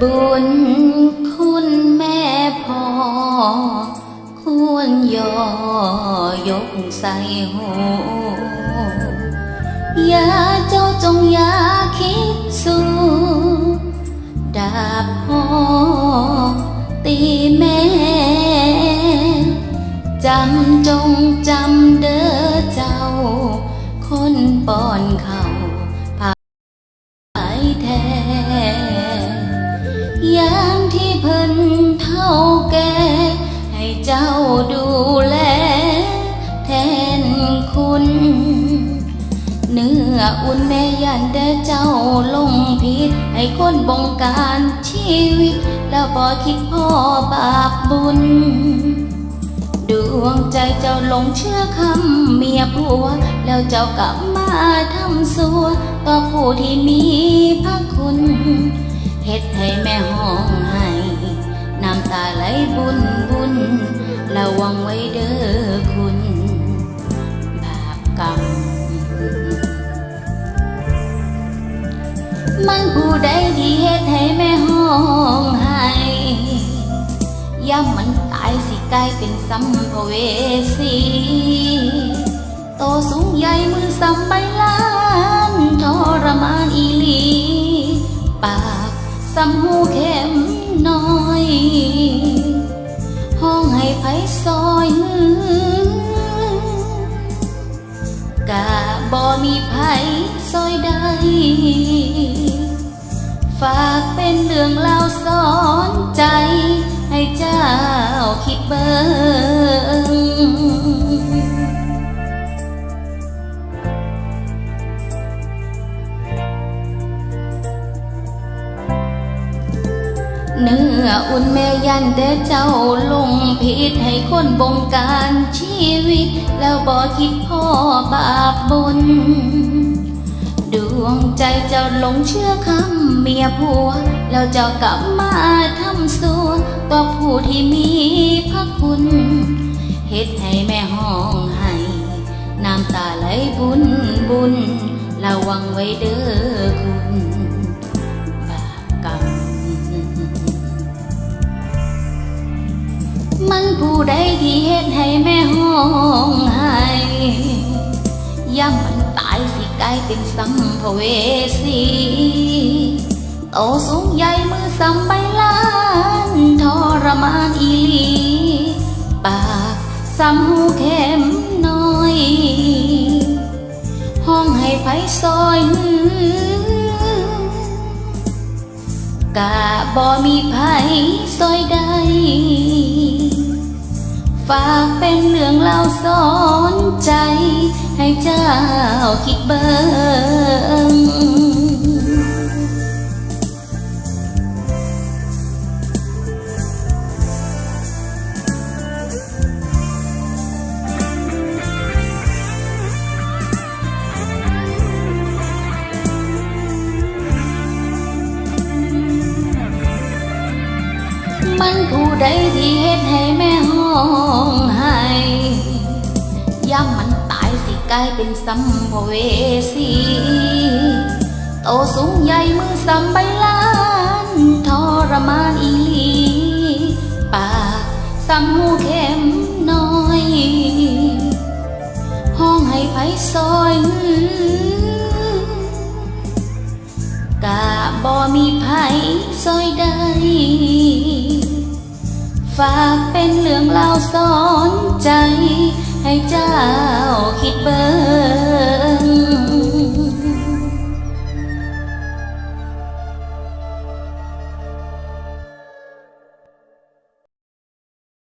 บุญคุณแม่พ่อควรยอยกใส่หูอย่าเจ้าจงอย่าคิดสู้ดาบพ่อตีแม่จำจงจำเด้อเจ้า คนป้อนเขา แก่ให้เจ้าดูแลแทนคุณ เนื้ออุ่นแม่ยันเด้เจ้าลงผิด ให้คนบงการชีวิต แล้วบ่คิดพ่อบาปบุญดวงใจเจ้าหลงเชื่อคำเมียผัว แล้วเจ้ากลับมาทำสัวต่อผู้ที่มีพระคุณเฮ็ดให้แม่ห้องห ตาไหลบุญบุญระวังไว้เด้อคุณบาปกรรม มันผู้ใดที่เฮ็ดให้แม่ห้องให้ย่ำมันตายสิกลายเป็นสัมภเวสีโตสูงใหญ่มือสัมใบลานทรมานอีลี ปากสัมหูเข็มนอย ซอยใด ฝากเป็นเรื่องเล่าสอนใจ ให้เจ้าคิดเบิ่งเนื้ออุ่นแม่ยันเด้เจ้าลงผิดให้คนบงการชีวิต แล้วบ่คิดพ่อบาปบุญ วงใจเจ้าหลงเชื่อคำเมียผัว แล้วเจ้ากลับมาทำสัวต่อผู้ที่มีพระคุณเฮ็ดให้แม่ห้องให้น้ำตาไหลบุญบุญระวังไว้เด้อคุณบาปกรรมมันผู้ใดที่เฮ็ดให้แม่ห้องให้ย่ำมัน กลายเป็นสัมภเวสีโตสูงใหญ่มือสัมใบลานทรมานอีลีปากสัมหูเข็มน้อย ห้องให้ไผซอยกะบ่มีไผซอยใดฝากเป็นเรื่องเล่าสอนใจ ให้เจ้าคิดเบิ่งมันผู้ใดที่เฮ็ดให้แม่ห้อง กลายเป็นสัมภเวสีโตสูงใหญ่มือสัมใบลานทรมานอีลี ปากสัมหูเข็มน้อย ห้องให้ไผซอยกะบ่มีไผซอยใดฝากเป็นเรื่องเล่าสอนใจ ให้เจ้าคิดเบิ่ง